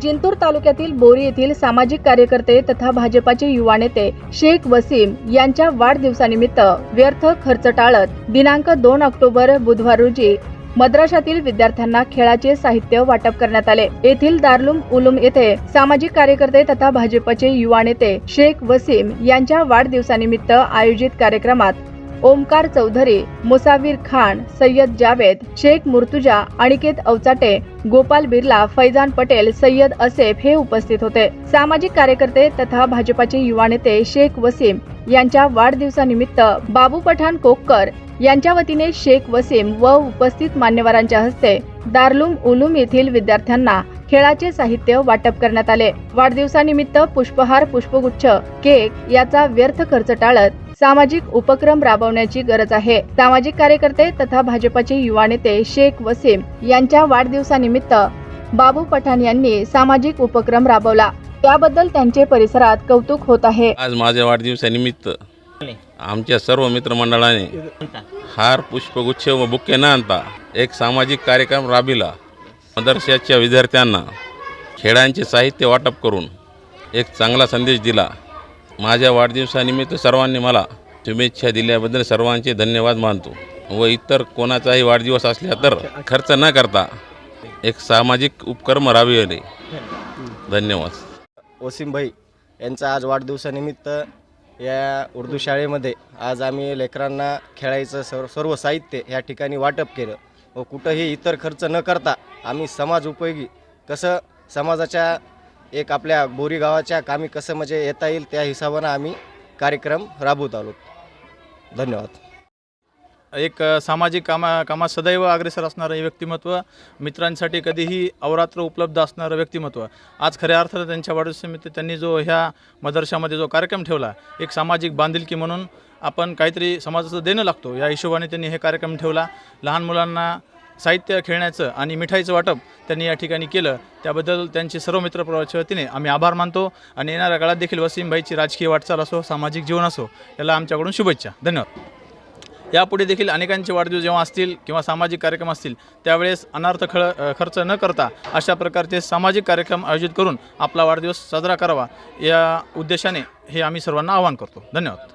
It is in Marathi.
जिंतूर तालुक्यातील बोरी येथील सामाजिक कार्यकर्ते तथा भाजपाचे युवा नेते शेख वसीम यांच्या वाढदिवसानिमित्त व्यर्थ खर्च टाळत दिनांक दोन ऑक्टोबर बुधवार रोजी मद्राशातील विद्यार्थ्यांना खेळाचे साहित्य वाटप करण्यात आले. येथील दारलुम उलुम येथे सामाजिक कार्यकर्ते तथा भाजपचे युवा नेते शेख वसीम यांच्या वाढदिवसानिमित्त आयोजित कार्यक्रमात ओमकार चौधरी मुसावीर खान सय्यद जावेद शेख मुर्तुजा अनिकेत अवचाटे गोपाल बिर्ला फैजान पटेल सय्यद असेफ हे उपस्थित होते. सामाजिक कार्यकर्ते तथा भाजपाचे युवा नेते शेख वसीम यांच्या वाढदिवसानिमित्त बाबू पठाण कोक्कर यांच्या वतीने शेख वसीम व उपस्थित मान्यवरांच्या हस्ते दार्लुम उलुम येथील विद्यार्थ्यांना खेळाचे साहित्य वाटप करण्यात आले. वाढदिवसानिमित्त पुष्पहार पुष्पगुच्छ केक याचा व्यर्थ खर्च टाळत सामाजिक उपक्रम राबवण्याची गरज आहे. सामाजिक कार्यकर्ते तथा भाजपाचे युवा नेते शेख वसीम यांच्या वाढदिवसानिमित्त बाबू पठाण यांनी सामाजिक उपक्रम राबवला. त्याबद्दल त्यांचे परिसरात कौतुक होत आहे. आज माझ्या वाढदिवसानिमित्त आमच्या सर्व मित्रमंडळाने हार पुष्पगुच्छ व बुके न आणता एक सामाजिक कार्यक्रम राबिला मदरशाच्या विद्यार्थ्यांना खेळांचे साहित्य वाटप करून एक चांगला संदेश दिला. माझ्या वाढदिवसानिमित्त सर्वांनी मला शुभेच्छा दिल्याबद्दल सर्वांचे धन्यवाद मानतो. व इतर कोणाचाही वाढदिवस असला तर खर्च न करता एक सामाजिक उपक्रम राबविले. धन्यवाद. वसीम भाई यांचा आज वाढदिवसानिमित्त या उर्दू शाळेमध्ये आज आम्ही लेकरांना खेळायचं सर्व सर्व साहित्य या ठिकाणी वाटप केलं. व कुठंही इतर खर्च न करता आम्ही समाज उपयोगी कसं समाजाच्या एक आपल्या बोरी गावाच्या कामी कसं म्हणजे येता येईल त्या हिशोबानं आम्ही कार्यक्रम राबवत आलो. धन्यवाद. एक सामाजिक कामा कामात सदैव अग्रेसर असणारं हे व्यक्तिमत्व मित्रांसाठी कधीही अवरात्र उपलब्ध असणारं व्यक्तिमत्व. आज खऱ्या अर्थानं त्यांच्या वाढदिवसानिमित्त त्यांनी जो ह्या मदरशामध्ये जो कार्यक्रम ठेवला एक सामाजिक बांधिलकी म्हणून आपण काहीतरी समाजाचं देणं लागतो. या हिशोबाने त्यांनी हे कार्यक्रम ठेवला. लहान मुलांना साहित्य खेळण्याचं आणि मिठाईचं वाटप त्यांनी या ठिकाणी केलं. त्याबद्दल त्यांचे सर्व मित्रप्रवाच्या वतीने आम्ही आभार मानतो आणि येणाऱ्या काळात देखील वसीमभाईची राजकीय वाटचाल असो सामाजिक जीवन असो याला आमच्याकडून शुभेच्छा. धन्यवाद. यापुढे देखील अनेकांचे वाढदिवस जेव्हा असतील किंवा सामाजिक कार्यक्रम असतील त्यावेळेस अनार्थ खळ खर्च न करता अशा प्रकारचे सामाजिक कार्यक्रम आयोजित करून आपला वाढदिवस साजरा करावा या उद्देशाने हे आम्ही सर्वांना आवाहन करतो. धन्यवाद.